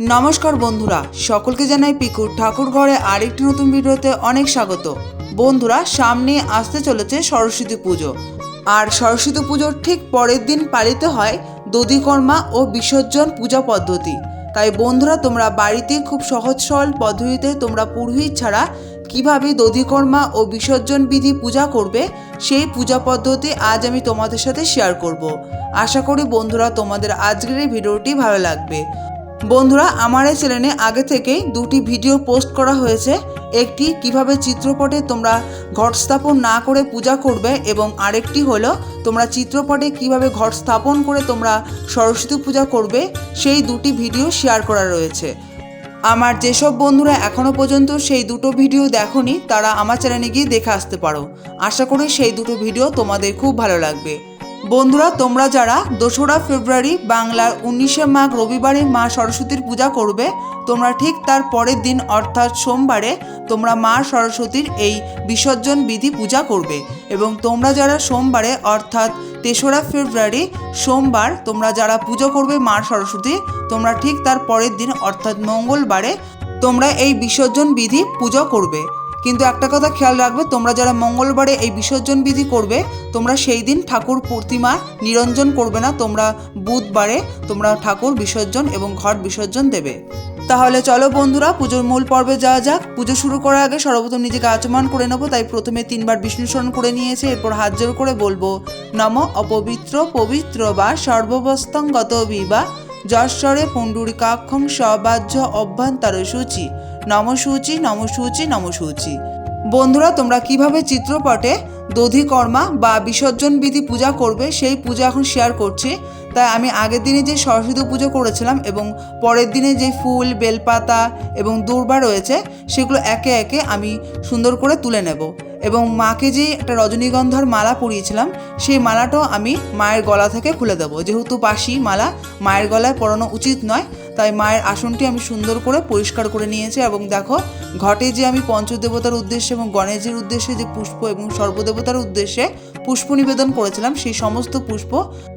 নমস্কার বন্ধুরা, সকলকে জানাই পিকুর ঠাকুর ঘরে আরেকটি নতুন ভিডিওতে অনেক স্বাগত। বন্ধুরা, সামনে আসতে চলেছে সরস্বতী পুজো। আর সরস্বতী পুজোর ঠিক পরের দিন পালিত হয় দধিকর্মা ও বিসর্জন পূজা পদ্ধতি। তাই বন্ধুরা, তোমরা বাড়িতে খুব সহজ সরল পদ্ধতিতে তোমরা পুরোহিত ছাড়া কীভাবে দধিকর্মা ও বিসর্জন বিধি পূজা করবে, সেই পূজা পদ্ধতি আজ আমি তোমাদের সাথে শেয়ার করব। আশা করি বন্ধুরা, তোমাদের আজকের এই ভিডিওটি ভালো লাগবে। বন্ধুরা, আমার এই চ্যানেলে আগে থেকেই দুটি ভিডিও পোস্ট করা হয়েছে। একটি, কীভাবে চিত্রপটে তোমরা ঘট স্থাপন না করে পূজা করবে এবং আরেকটি হলো, তোমরা চিত্রপটে কীভাবে ঘট স্থাপন করে তোমরা সরস্বতী পূজা করবে, সেই দুটি ভিডিও শেয়ার করা রয়েছে। আমার যেসব বন্ধুরা এখনও পর্যন্ত সেই দুটো ভিডিও দেখোনি, তারা আমার চ্যানেলে গিয়ে দেখে আসতে পারো। আশা করি সেই দুটো ভিডিও তোমাদের খুব ভালো লাগবে। বন্ধুরা, তোমরা যারা দোসরা ফেব্রুয়ারি বাংলার উনিশে মাঘ রবিবারে মা সরস্বতীর পূজা করবে, তোমরা ঠিক তার পরের দিন, অর্থাৎ সোমবারে, তোমরা মা সরস্বতীর এই বিসর্জন বিধি পূজা করবে। এবং তোমরা যারা সোমবারে, অর্থাৎ তেসরা ফেব্রুয়ারি সোমবার, তোমরা যারা পুজো করবে মা সরস্বতী, তোমরা ঠিক তার পরের দিন, অর্থাৎ মঙ্গলবারে, তোমরা এই বিসর্জন বিধি পুজো করবে। কিন্তু একটা কথা খেয়াল রাখবে, তোমরা যারা মঙ্গলবারে এই বিসর্জন বিধি করবে, তোমরা সেই দিন ঠাকুর প্রতিমা নিরঞ্জন করবে না, তোমরা বুধবারে তোমরা ঠাকুর বিসর্জন এবং ঘট বিসর্জন দেবে। তাহলে চলো বন্ধুরা, পুজোর মূল পর্বে যাওয়া যাক। পুজো শুরু করার আগে সর্বপ্রথম নিজেকে আচমান করে নেব, তাই প্রথমে তিনবার স্মরণ করে নিয়েছে, এরপর হাত জোর করে বলব, নম অপবিত্র পবিত্র বা সর্ববস্তঙ্গত বিবা যশ্বরে পুণ্ডরিকাক্ষং সবাহ্য অভ্যন্তর সূচি। নম সূচি নম সূচি নম সূচি বন্ধুরা, তোমরা কীভাবে চিত্রপটে দধিকর্মা বা বিসর্জন বিধি পূজা করবে, সেই পূজা এখন শেয়ার করছি। তাই আমি আগের দিনে যে সরস্বতী পুজো করেছিলাম এবং পরের দিনে যে ফুল, বেলপাতা এবং দূর্বা রয়েছে, সেগুলো একে একে আমি সুন্দর করে তুলে নেব। এবং মাকে যে একটা রজনীগন্ধার মালা পরিয়েছিলাম, সেই মালাটাও আমি মায়ের গলা থেকে খুলে দেবো। যেহেতু পাশি মালা, মায়ের গলায় পরানো উচিত নয়, তাই মায়ের আসনটি আমি সুন্দর করে পরিষ্কার করে নিয়েছি এবং দেখো, ঘটে যে আমি পঞ্চদেবতার উদ্দেশ্যে এবং গণেশের উদ্দেশ্যে যে পুষ্প এবং সর্বদেবতার উদ্দেশ্যে পুষ্প নিবেদন করেছিলাম, সেই সমস্ত পুষ্প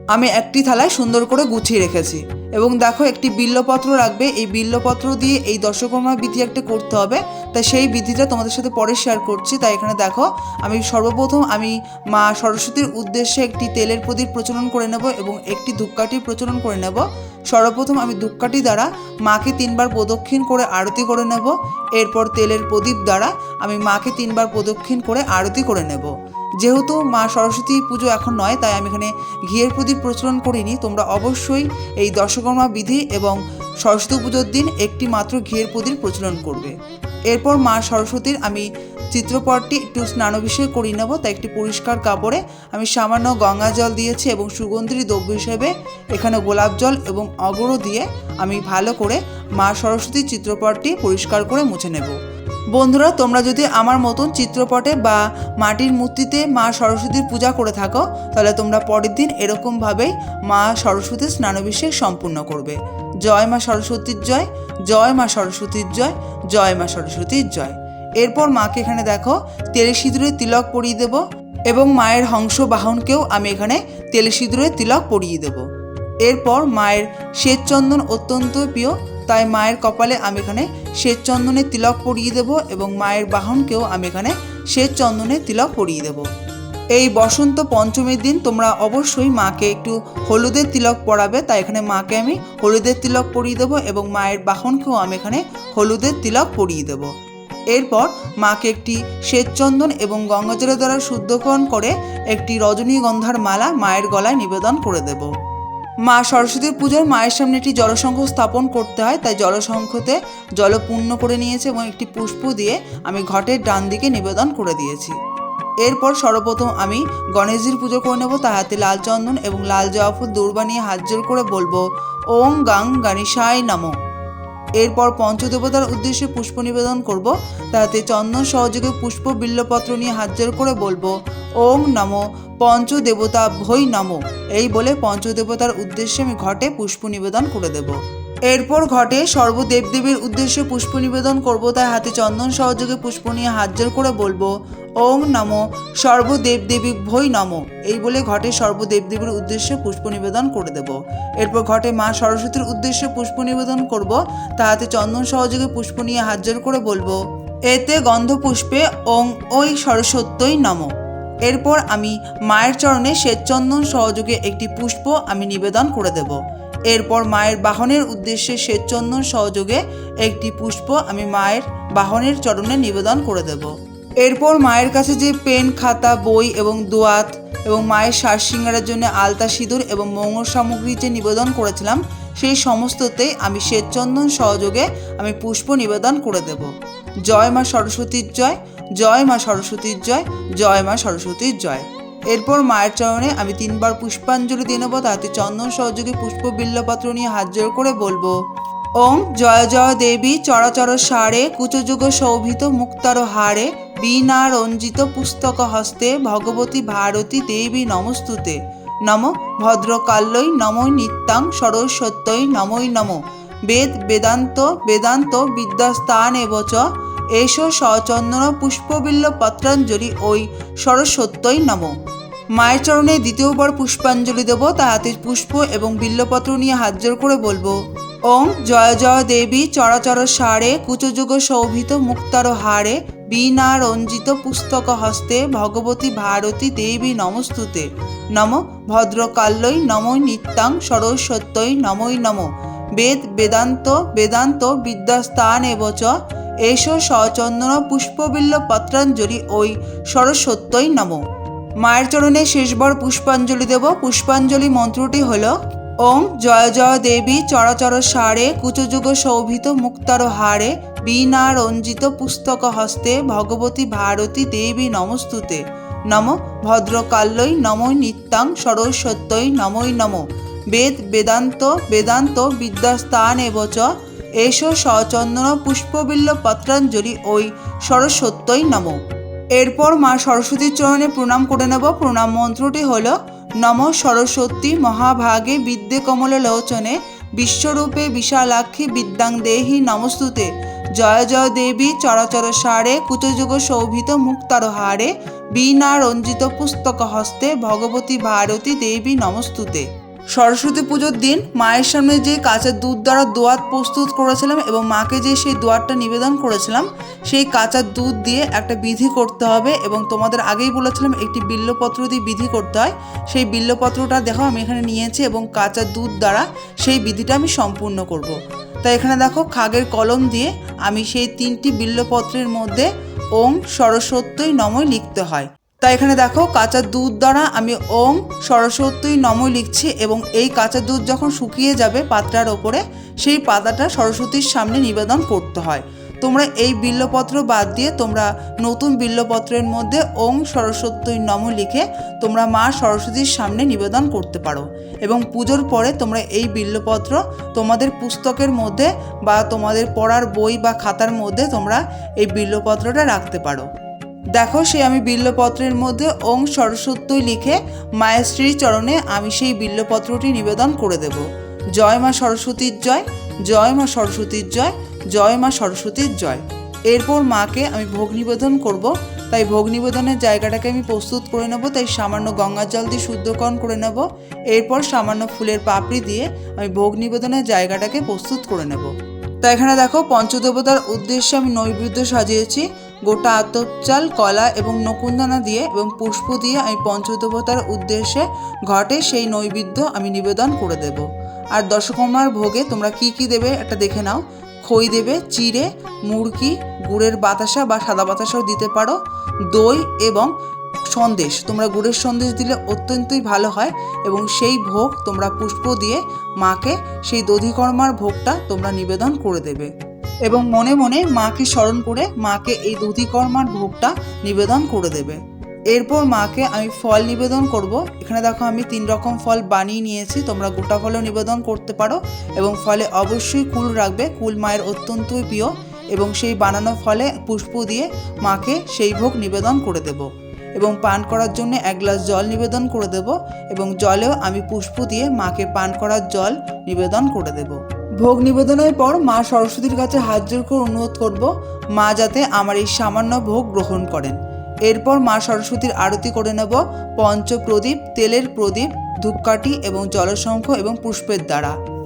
আমি একটি থালায় সুন্দর করে গুছিয়ে রেখেছি। এবং দেখো একটি বিল্লপত্র রাখবে। এই বিল্লপত্র দিয়ে এই দশকর্মা বিধি একটা করতে হবে। তাই সেই বিধিটা তোমাদের সাথে পরে শেয়ার করছি। তাই এখানে দেখো, আমি সর্বপ্রথম আমি মা সরস্বতীর উদ্দেশ্যে একটি তেলের প্রদীপ প্রচলন করে নেব এবং একটি ধূপকাঠি প্রচলন করে নেব। সর্বপ্রথম আমি ধূপকাঠি দ্বারা মাকে তিনবার প্রদক্ষিণ করে আরতি করে নেব। এরপর তেলের প্রদীপ দ্বারা আমি মাকে তিনবার প্রদক্ষিণ করে আরতি করে নেব। যেহেতু মা সরস্বতী পুজো এখন নয়, তাই আমি এখানে ঘিয়ের প্রদীপ প্রচলন করিনি। তোমরা অবশ্যই এই দশকর্মা বিধি এবং সরস্বতী পুজোর দিন একটি মাত্র ঘিয়ের প্রদীপ প্রচলন করবে। এরপর মা সরস্বতীর আমি চিত্রপটটি একটু স্নানাভিষেক করিয়ে নেব, তাই একটি পরিষ্কার কাপড়ে আমি সামান্য গঙ্গা জল দিয়েছি এবং সুগন্ধি দ্রব্য হিসেবে এখানে গোলাপ জল এবং অগরো দিয়ে আমি ভালো করে মা সরস্বতীর চিত্রপটটি পরিষ্কার করে মুছে নেব। বন্ধুরা, তোমরা যদি আমার মতন চিত্রপটে বা মাটির মূর্তিতে মা সরস্বতীর পূজা করে থাকো, তাহলে তোমরা পরের দিন এরকমভাবেই মা সরস্বতীর স্নানাভিষেক সম্পূর্ণ করবে। জয় মা সরস্বতীর জয় জয় মা সরস্বতীর জয় জয় মা সরস্বতীর জয়। এরপর মাকে এখানে দেখো, তেলে সিঁদুরে তিলক পরিয়ে দেব এবং মায়ের হংস বাহনকেও আমি এখানে তেলে সিঁদুরে তিলক পরিয়ে দেব। এরপর মায়ের শ্বেতচন্দন অত্যন্ত প্রিয় তাই মায়ের কপালে আমি এখানে শ্বেত চন্দনের তিলক পরিয়ে দেব এবং মায়ের বাহনকেও আমি এখানে শ্বেত চন্দনের তিলক পরিয়ে দেব। এই বসন্ত পঞ্চমীর দিন তোমরা অবশ্যই মাকে একটু হলুদের তিলক পরাবে, তাই এখানে মাকে আমি হলুদের তিলক পরিয়ে দেবো এবং মায়ের বাহনকেও আমি এখানে হলুদের তিলক পরিয়ে দেবো। এরপর মাকে একটি শ্বেতচন্দন এবং গঙ্গাজলের দ্বারা শুদ্ধকরণ করে একটি রজনীগন্ধার মালা মায়ের গলায় নিবেদন করে দেব। মা সরস্বতীর পুজোর মায়ের সামনে একটি জলসংঘ স্থাপন করতে হয়, তাই জলসংঘতে জল পূর্ণ করে নিয়েছে এবং একটি পুষ্প দিয়ে আমি ঘটের ডান দিকে নিবেদন করে দিয়েছি। এরপর সর্বপ্রথম আমি গণেশজির পুজো করে নেব, তার হাতে লাল চন্দন এবং লাল জবা ফুল দৌড় বানিয়ে হাত করে বলব ওং গাং গণেশায় নমঃ। এরপর পঞ্চদেবতার উদ্দেশ্যে পুষ্প নিবেদন করব। তাতে চন্দন সহযোগে পুষ্প বিল্লপত্র নিয়ে হাত জোর করে বলব, ওম নম পঞ্চদেবতা ভৈ নম। এই বলে পঞ্চদেবতার উদ্দেশ্যে আমি ঘটে পুষ্প নিবেদন করে দেব। এরপর ঘটে সর্বদেবদেবীর উদ্দেশ্যে পুষ্প নিবেদন করব। তাই হাতে চন্দন সহযোগে পুষ্প নিয়ে হাত জোর করে বলব ওং নম, সর্বদেবদেবী ভৈ নম, এই বলে ঘটে সর্বদেবদেবীর উদ্দেশ্যে পুষ্প নিবেদন করে দেব। এরপর ঘটে মা সরস্বতীর উদ্দেশ্যে পুষ্প নিবেদন করব, তাহাতে চন্দন সহযোগে পুষ্প নিয়ে হাত জোর করে বলব, এতে গন্ধ পুষ্পে ওং ওই সরস্বত্যই নম। এরপর আমি মায়ের চরণে শ্বেতচন্দন সহযোগে একটি পুষ্প আমি নিবেদন করে দেব। এরপর মায়ের বাহনের উদ্দেশ্যে শ্বেতচন্দন সহযোগে একটি পুষ্প আমি মায়ের বাহনের চরণে নিবেদন করে দেব। এরপর মায়ের কাছে যে পেন, খাতা, বই এবং দোয়াত এবং মায়ের শ্বাস সিঙ্গারের জন্য আলতা সিঁদুর এবং মঙ্গল সামগ্রী যে নিবেদন করেছিলাম, সেই সমস্ততেই আমি শ্বেতচন্দন সহযোগে আমি পুষ্প নিবেদন করে দেব। জয় মা সরস্বতীর জয় জয় মা সরস্বতীর জয় জয় মা সরস্বতীর জয়। এরপর মায়ের চরণে আমি তিনবার পুষ্পাঞ্জলি দিয়ে তাতে চন্দন সহযোগে পুষ্প বিল্লপত্র নিয়ে হাত জোড় করে বলব ওং জয় জয় দেবী, চরাচর সারে, কুচযুগ শোভিত মুক্তার হারে বীণা রঞ্জিত পুস্তক হস্তে ভগবতী ভারতী দেবী নমস্তুতে। নম ভদ্রকাল্যই নমই নিত্যাং সরস্বত্যই নমই নম। বেদ বেদান্ত বেদান্ত বিদ্যাস্থান এবচ এষ সচন্দন পুষ্পবিল্ল পত্রাঞ্জলি ওই সরস্বত্যই নম। মায়ের চরণে দ্বিতীয়বার পুষ্পাঞ্জলি দেব তা হাতে পুষ্প এবং বিল্লপত্র নিয়ে হাত করে বলব ওং জয় জয় দেবী, চরাচর সারে, কুচযুগ শোভিত মুক্তার হারে বীণা রঞ্জিত পুস্তক হস্তে ভগবতী ভারতী দেবী নমস্তুতে। নম ভদ্রকাল্যই নমই নিত্যাং সরস্বত্যই নমই নম। বেদ বেদান্ত বেদান্ত বিদ্যাস্থান এবচ এষ সচন্দন পুষ্পবিল্ল পত্রাঞ্জলি ওই সরস্বত্যই নম। মায়ের চরণে শেষবার পুষ্পাঞ্জলি দেব। পুষ্পাঞ্জলি মন্ত্রটি হল ওং জয় জয় দেবী চরাচর সারে, কুচযুগ শোভিত মুক্তার হারে বীণা রঞ্জিত পুস্তক হস্তে ভগবতী ভারতী দেবী নমস্তুতে। নম ভদ্রকাল্যই নমই নিত্যাং সরস্বত্যই নমই নম। বেদ বেদান্ত বেদান্ত বিদ্যাস্থান এবচ এষ সচন্দন পুষ্পবিল্ল পত্রাঞ্জলি ওই সরস্বত্যই নম। এরপর মা সরস্বতীর চরণে প্রণাম করে নেব। প্রণাম মন্ত্রটি হল, নম সরস্বতী মহাভাগে বিদ্যে কমল লোচনে বিশ্বরূপে বিশালাক্ষী বিদ্যাং দেহি নমস্তুতে। জয় জয় দেবী চরাচর সারে কুচযুগ শোভিত মুক্তার হারে, বীণা রঞ্জিত পুস্তক হস্তে, ভগবতী ভারতী দেবী নমস্তুতে সরস্বতী পুজোর দিন মায়ের সামনে যে কাঁচা দুধ দ্বারা দোয়াত প্রস্তুত করেছিলাম এবং মাকে যে সেই দোয়াতটা নিবেদন করেছিলাম, সেই কাঁচা দুধ দিয়ে একটা বিধি করতে হবে এবং তোমাদের আগেই বলেছিলাম একটি বিল্লপত্র দিয়ে বিধি করতে হয় সেই বিল্লপত্রটা দেখো আমি এখানে নিয়েছি এবং কাঁচা দুধ দ্বারা সেই বিধিটা আমি সম্পূর্ণ করব। তাই এখানে দেখো, খাগের কলম দিয়ে আমি সেই তিনটি বিল্লপত্রের মধ্যে ওং সরস্বত্যই নময় লিখতে হয়। তাই এখানে দেখো, কাঁচা দুধ দ্বারা আমি ওং সরস্বতী নময় লিখছি এবং এই কাঁচা দুধ যখন শুকিয়ে যাবে পাত্রার ওপরে, সেই পাতাটা সরস্বতীর সামনে নিবেদন করতে হয়। তোমরা এই বিল্লপত্র বাদ দিয়ে তোমরা নতুন বিল্লপত্রের মধ্যে ওং সরস্বতী নম লিখে তোমরা মা সরস্বতীর সামনে নিবেদন করতে পারো। এবং পুজোর পরে তোমরা এই বিল্লপত্র তোমাদের পুস্তকের মধ্যে বা তোমাদের পড়ার বই বা খাতার মধ্যে তোমরা এই বিল্লপত্রটা রাখতে পারো। দেখো, সে আমি বিল্লপত্রের মধ্যে ওং সরস্বত্যই লিখে মায়ের শ্রী চরণে আমি সেই বিল্লপত্রটি নিবেদন করে দেব। জয় মা সরস্বতীর জয় জয় মা সরস্বতীর জয় জয় মা সরস্বতীর জয়। এরপর মাকে আমি ভোগ নিবেদন করব। তাই ভোগ নিবেদনের জায়গাটাকে আমি প্রস্তুত করে নেব। তাই সামান্য গঙ্গার জল দিয়ে শুদ্ধকরণ করে নেব। এরপর সামান্য ফুলের পাপড়ি দিয়ে আমি ভোগ নিবেদনের জায়গাটাকে প্রস্তুত করে নেব। তা এখানে দেখো, পঞ্চদেবতার উদ্দেশ্যে আমি নৈবেদ্য সাজিয়েছি। গোটা আতপ চাল কলা এবং নকুন্দানা দিয়ে এবং পুষ্প দিয়ে আমি পঞ্চদেবতার উদ্দেশ্যে ঘটে সেই নৈবেদ্য আমি নিবেদন করে দেব। আর দশকর্মার ভোগে তোমরা কি কি দেবে একটা দেখে নাও। খই দেবে, চিড়ে, মুরগি, গুড়ের বাতাসা বা সাদা বাতাসাও দিতে পারো। দই এবং সন্দেশ, তোমরা গুড়ের সন্দেশ দিলে অত্যন্তই ভালো হয় এবং সেই ভোগ তোমরা পুষ্প দিয়ে মাকে, সেই দধিকর্মার ভোগটা তোমরা নিবেদন করে দেবে। এবং মনে মনে মাকে স্মরণ করে মাকে এই দধিকর্মার ভোগটা নিবেদন করে দেবে। এরপর মাকে আমি ফল নিবেদন করব। এখানে দেখো আমি তিন রকম ফল বানিয়ে নিয়েছি। তোমরা গোটা ফলও নিবেদন করতে পারো এবং ফলে অবশ্যই কুল রাখবে। কুল মায়ের অত্যন্তই প্রিয় এবং সেই বানানো ফলে পুষ্প দিয়ে মাকে সেই ভোগ নিবেদন করে দেব এবং পান করার জন্য এক গ্লাস জল নিবেদন করে দেব এবং জলেও আমি পুষ্প দিয়ে মাকে পান করার জল নিবেদন করে দেব। ভোগ নিবেদনের পর মা সরস্বতীর কাছে হাত জোর করে অনুরোধ করব, মা যাতে আমার এই সামান্য ভোগ গ্রহণ করেন। এরপর মা সরস্বতীর আরতি করে নেব পঞ্চপ্রদীপ, তেলের প্রদীপ, ধূপকাঠি এবং জলশঙ্খ এবং পুষ্পের দ্বারা।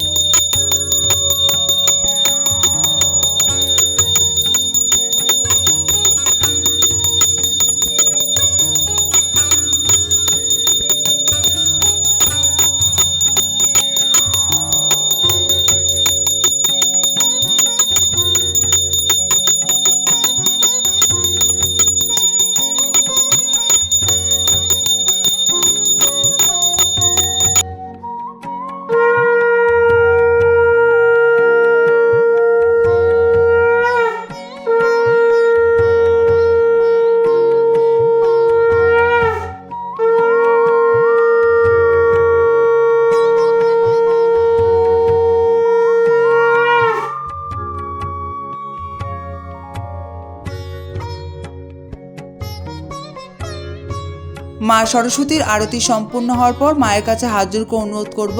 সরস্বতীর আরতি সম্পূর্ণ হওয়ার পর মায়ের কাছে হাত জোর অনুরোধ করব,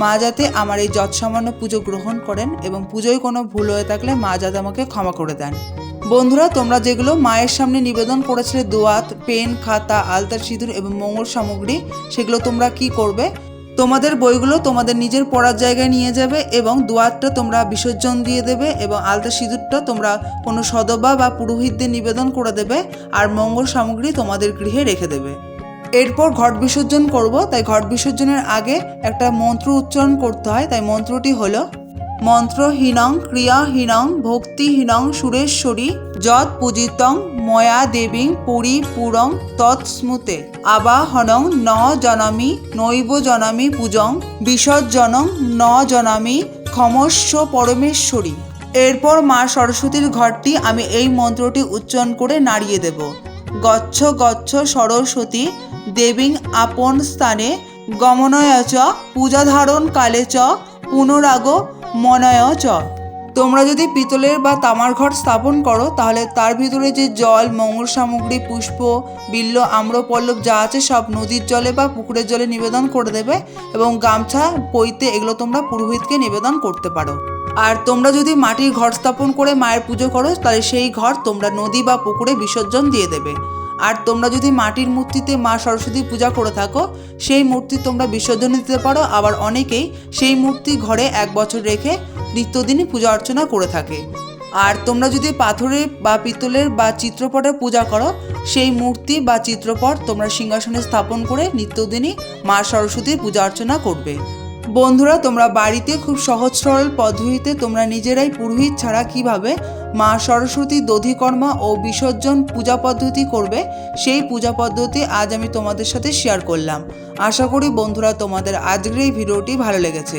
মা যাতে আমার এই যৎসামান্য পুজো গ্রহণ করেন এবং পুজোয় কোনো ভুল হয়ে থাকলে মা যাতে আমাকে ক্ষমা করে দেন। বন্ধুরা, তোমরা যেগুলো মায়ের সামনে নিবেদন করেছিলে, দোয়াত, পেন, খাতা আলতা সিঁদুর এবং মঙ্গল সামগ্রী, সেগুলো তোমরা কি করবে? তোমাদের বইগুলো তোমাদের নিজের পড়ার জায়গায় নিয়ে যাবে এবং দোয়াতটা তোমরা বিসর্জন দিয়ে দেবে এবং আলতা সিঁদুরটা তোমরা কোনো সদবা বা পুরোহিতদের নিবেদন করে দেবে, আর মঙ্গল সামগ্রী তোমাদের গৃহে রেখে দেবে। এরপর ঘট বিসর্জন করব, তাই ঘট বিসর্জনের আগে একটা মন্ত্র উচ্চারণ করতে হয়, তাই মন্ত্রটি হলো মন্ত্রহীনং ক্রিয়াহীনং ভক্তিহীনং সুরেশ্বরী যৎ পূজিতং ময়া দেবীং পরিপূরং তৎস্মুতে আবাহনং ন জনামি নৈব জনামি পূজং বিসর্জনং ন জনামি ক্ষমস্ব পরমেশ্বরী। এরপর মা সরস্বতীর ঘরটি আমি এই মন্ত্রটি উচ্চারণ করে নাড়িয়ে দেব। গচ্ছ গচ্ছ সরস্বতী দেবীং আপন স্থানে গমনয় চ, পূজাধারণ কালে চ, পুনরাগ মনয় চ। তোমরা যদি পিতলের বা তামার ঘর স্থাপন করো, তাহলে তার ভিতরে যে জল, মঙ্গল সামগ্রী, পুষ্প, বিল্ল, আম্রপল্লব যা আছে সব নদীর জলে বা পুকুরের জলে নিবেদন করে দেবে এবং গামছা পইতে এগুলো তোমরা পুরোহিতকে নিবেদন করতে পারো। আর তোমরা যদি মাটির ঘর স্থাপন করে মায়ের পুজো করো, তাহলে সেই ঘর তোমরা নদী বা পুকুরে বিসর্জন দিয়ে দেবে। আর তোমরা যদি মাটির মূর্তিতে মা সরস্বতী পূজা করে থাকো, সেই মূর্তি তোমরা বিসর্জন দিতে পারো। আবার অনেকেই সেই মূর্তি ঘরে এক বছর রেখে নিত্যদিনই পূজা অর্চনা করে থাকে। আর তোমরা যদি পাথরের বা পিতলের বা চিত্রপটের পূজা করো, সেই মূর্তি বা চিত্রপট তোমরা সিংহাসনে স্থাপন করে নিত্যদিনই মা সরস্বতীর পূজা অর্চনা করবে। বন্ধুরা, তোমরা বাড়িতে খুব সহজ সরল পদ্ধতিতে তোমরা নিজেরাই পুরোহিত ছাড়া কীভাবে মা সরস্বতী দধিকর্মা ও বিসর্জন পূজা পদ্ধতি করবে, সেই পূজা পদ্ধতি আজ আমি তোমাদের সাথে শেয়ার করলাম। আশা করি বন্ধুরা, তোমাদের আজকের এই ভিডিওটি ভালো লেগেছে।